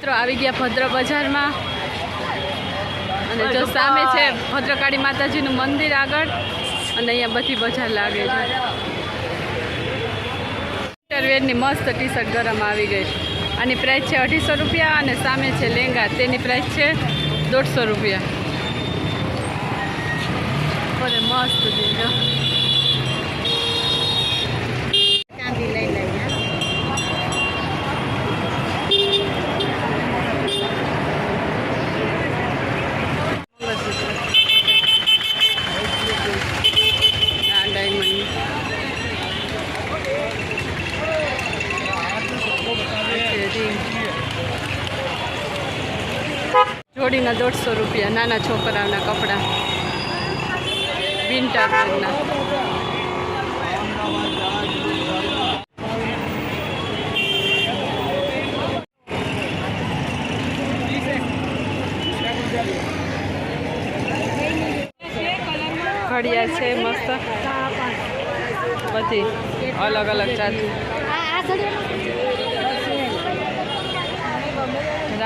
મિત્રો આવી ગયા ભદ્ર બજારમાં અને જો સામે છે ભદ્રકાળી માતાજીનું મંદિર આગળ અને અહીંયા બધી બજાર લાગે છે. વેરની મસ્ત ટી શર્ટ ગરમ આવી ગઈ. આની પ્રાઇસ છે અઢીસો રૂપિયા અને સામે છે લેંગા. તેની પ્રાઇસ છે દોઢસો રૂપિયા. મસ્ત છે જો ચાંદી લઈ લઈએ આ ડાયમંડ જોડીના દોઢસો રૂપિયા, નાના છોકરાઓના કપડાં. વિન્ટર વેરના ઘડિયાળ છે મસ્ત. બધી અલગ અલગ જાત.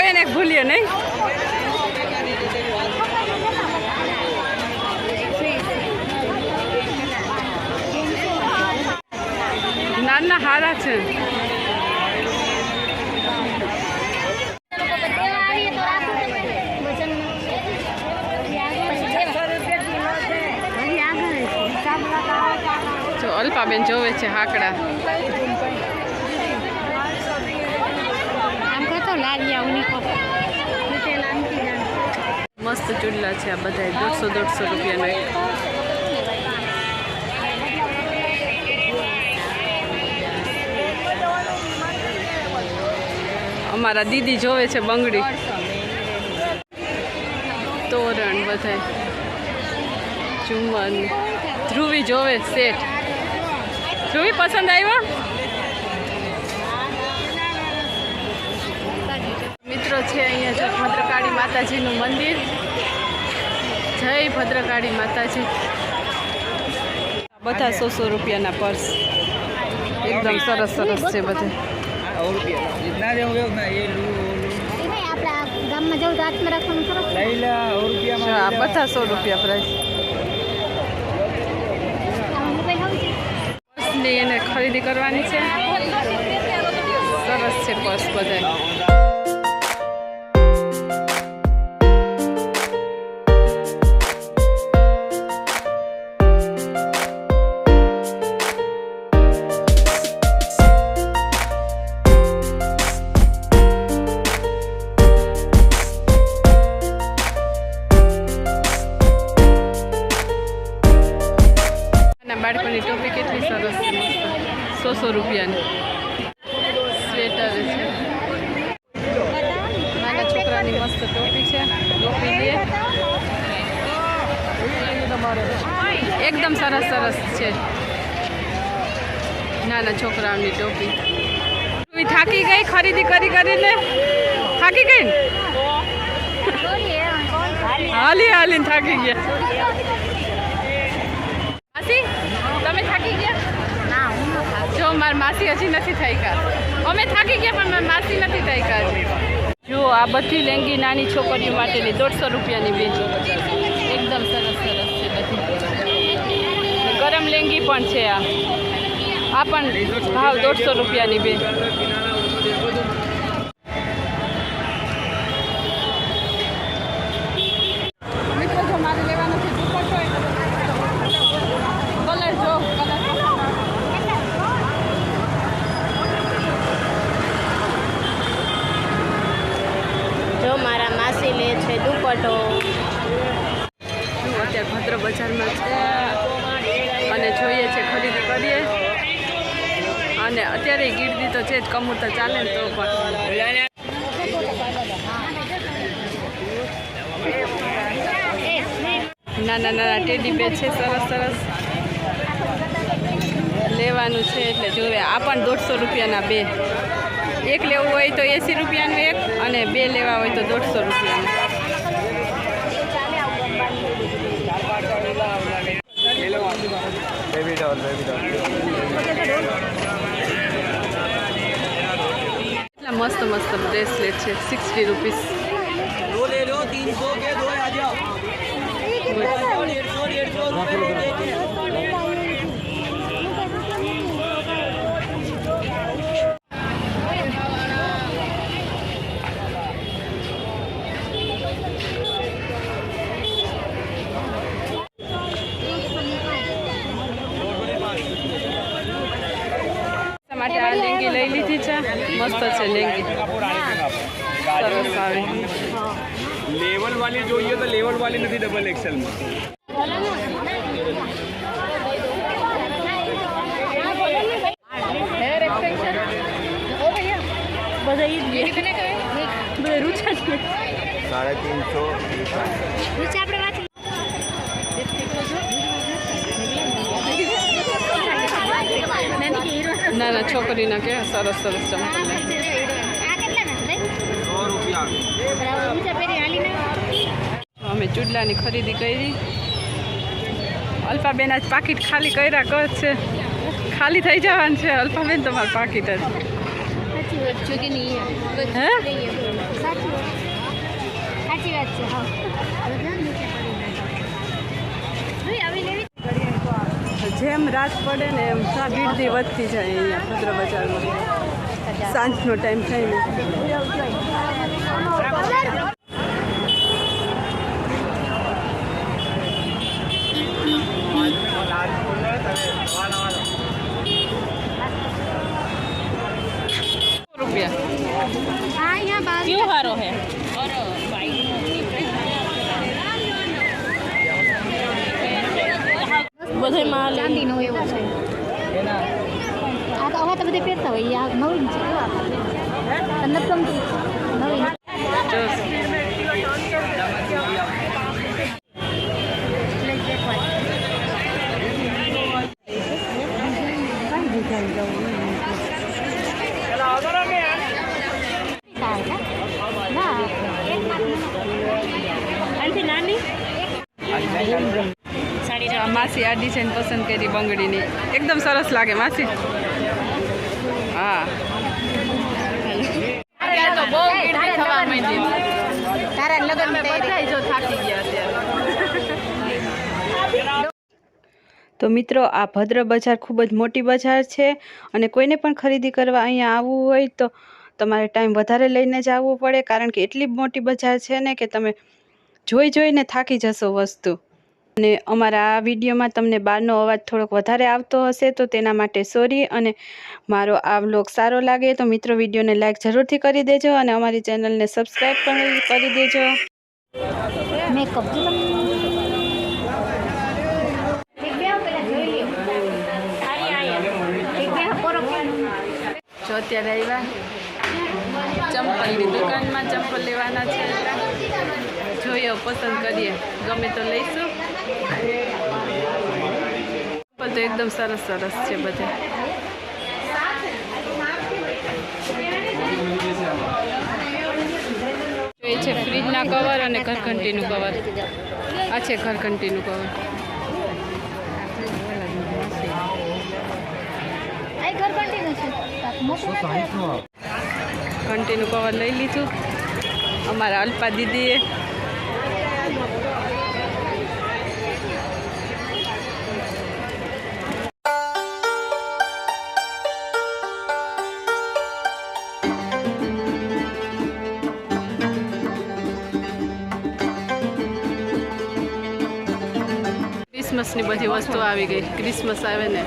જોઈએ ને ભૂલીએ નહીં. નાના હારા છે. અલ્પાબેન જોવે છે હાકડા. મસ્ત ચૂડલા છે આ બધા દોઢસો દોઢસો રૂપિયાનો એક. અમારા દીદી જોવે છે બંગડી. તોરણ બધાય. ચુમ્મન. ધ્રુવી જોવે સેટ ધ્રુવી, પસંદ આવ્યો? મિત્રો છે અહીંયા ભદ્રકાળી માતાજીનું મંદિર. જય ભદ્રકાળી માતાજી. બધા સો સો રૂપિયાના પર્સ. એકદમ સરસ સરસ છે બધે. બધા સો રૂપિયા પ્રાઇસ એને ખરીદી કરવાની છે. સરસ છે પર્સ બધા રૂપિયાની. સ્વેટર છે. નાના છોકરાની મસ્ત ટોપી છે. ટોપી લે એકદમ સરસ સરસ છે. નાના છોકરાઓની ટોપી. થાકી ગઈ? ખરીદી કરી કરીને થાકી ગઈ? ને હાલી, હાલીને થાકી ગયા. તમે થાકી ગયા? મારી માસી હજી નથી થઈ ગયા. અમે થાકી ગયા, પણ મારા માસી નથી થઈ ગયા જુઓ, આ બધી લેંગી નાની છોકરીઓ માટેની દોઢસો રૂપિયાની બે એકદમ સરસ સરસ છે બધી. ગરમ લેંગી પણ છે આ. આ પણ ભાવ દોઢસો રૂપિયાની બે. અત્યારે તો છે જ કમૂતર ચાલે ને તો પણ. નાના નાના ટેડી બે છે, સરસ સરસ. લેવાનું છે એટલે જોવે આ પણ દોઢસો રૂપિયાના બે. એક લેવું હોય તો એંસી રૂપિયાનું એક અને બે લેવા હોય તો દોઢસો રૂપિયાનું. મસ્ત બ્રેસલેટ છે. સિક્સટી રૂપીસ દો લે લો તીન સો કે દો આ જાઓ लेवल वाली जो ये तो लेवल वाली नहीं डबल एक्सएल में। ना ना, छोकरी ना के सरस सरस चमक। અમે ચૂડલાની ખરીદી કરી. અલ્પાબેન આજ પાકીટ ખાલી કર્યા કર છે. ખાલી થઈ જવાનું છે. અલ્પાબેન તમારું પાકીટ જ. જેમ રાત પડે ને એમ ગીરદી વધતી જાય અહીંયા ભદ્ર બજારમાં સાંજનો ટાઈમ થાય રૂપિયા હા અહીંયા બાર ક્યું હારો હે બધે માલ ચાંદીનો એવો છે આ તો હવે તો બધે પહેરતા હોય આ નવીન છે કેવા તને નથી ગમતું નવીન આ માસી આ ડિઝાઇન પસંદ કરી બંગડીની એકદમ સરસ લાગે માસી હા અત્યારે તો બહુ ગીરદી થવા માંડી તારા લગ્ન અમે જો થાકી ગયા અત્યારે. તો મિત્રો આ ભદ્ર બજાર ખૂબ જ મોટી બજાર છે અને કોઈને પણ ખરીદી કરવા અહીંયા આવવું હોય તો તમારે ટાઈમ વધારે લઈને જ આવવું પડે કારણ કે એટલી મોટી બજાર છે ને કે તમે જોઈ જોઈને થાકી જશો વસ્તુ. અને અમારા આ વિડીયોમાં તમને બહારનો અવાજ થોડોક વધારે આવતો હશે તો તેના માટે સોરી અને મારો આ વ્લોગ સારો લાગે તો મિત્રો વિડીયોને લાઇક જરૂરથી કરી દેજો અને અમારી ચેનલને સબસ્ક્રાઈબ પણ કરી દેજો. જો તમે એક બે પેલા જોઈ લ્યો. સારી આયા એક બે પોરો. જો અત્યારે આવ્યા. ચંપલની દુકાનમાં ચંપલ લેવાના છે. જોઈએ પસંદ કરીએ. ગમે તો લઈશું. તો એકદમ સરસ સરસ છે બધે. એ છે ફ્રીજના કવર અને ઘરઘંટીનું કવર આ છે ઘરઘંટીનું કવર. ઘંટીનું કવર લઈ લીધું. અમારા અલ્પા દીદીએ. ક્રિસમસની બધી વસ્તુ આવી ગઈ. ક્રિસમસ આવે ને.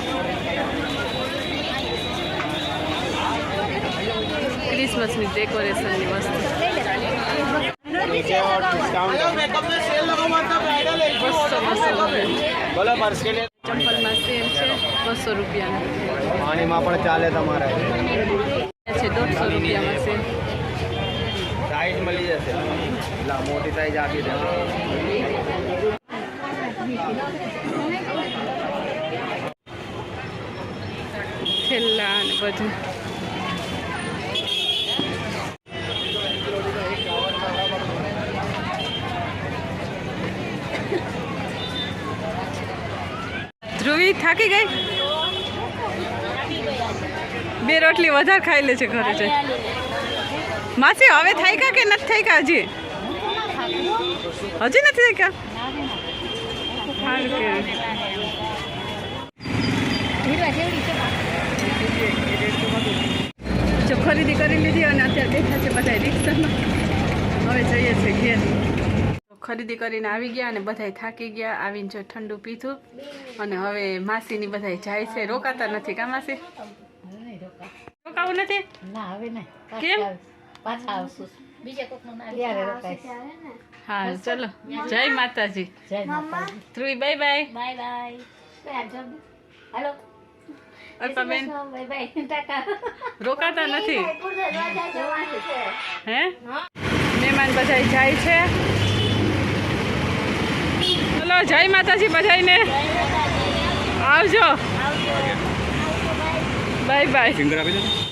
ક્રિસમસની ડેકોરેશનની વસ્તુ. ચંપલમાં સેલ છે બસો રૂપિયા પાણીમાં પણ ચાલે તમારે. છે દોઢસો રૂપિયામાં મળી જશે. મોટી સાઈઝ આપી દે. થેલા ને બધું. ધ્રુવી થાકી ગઈ? બે રોટલી વધારે ખાઈ લે છે ઘરે જઈ. માસી, હવે થઈ કા કે નથી થઈ કા હજી? હજી નથી થાય કા સારું કહેવાય. જો ખરીદી કરી લીધી અને અત્યારે બેઠા છે બધા રિક્ષામાં હવે જઈએ છીએ ઘેર ખરીદી કરીને આવી ગયા અને બધા થાકી ગયા આવીને જો ઠંડુ પીધું. અને હવે માસીની બધા જાય છે. રોકાતા નથી કા માસી? રોકાવું નથી? ના હવે નહીં. કેમ? પાછા આવશું. બીજા કોકનું ના હા ચલો. જય માતાજી. જય માતાજી. Bye bye. Bye bye. Hello. Alpaben. રોકાતા નથી. હે? મહેમાન બધા જાય છે. ચલો જય માતાજી બધાને આવજો. બાય. બાય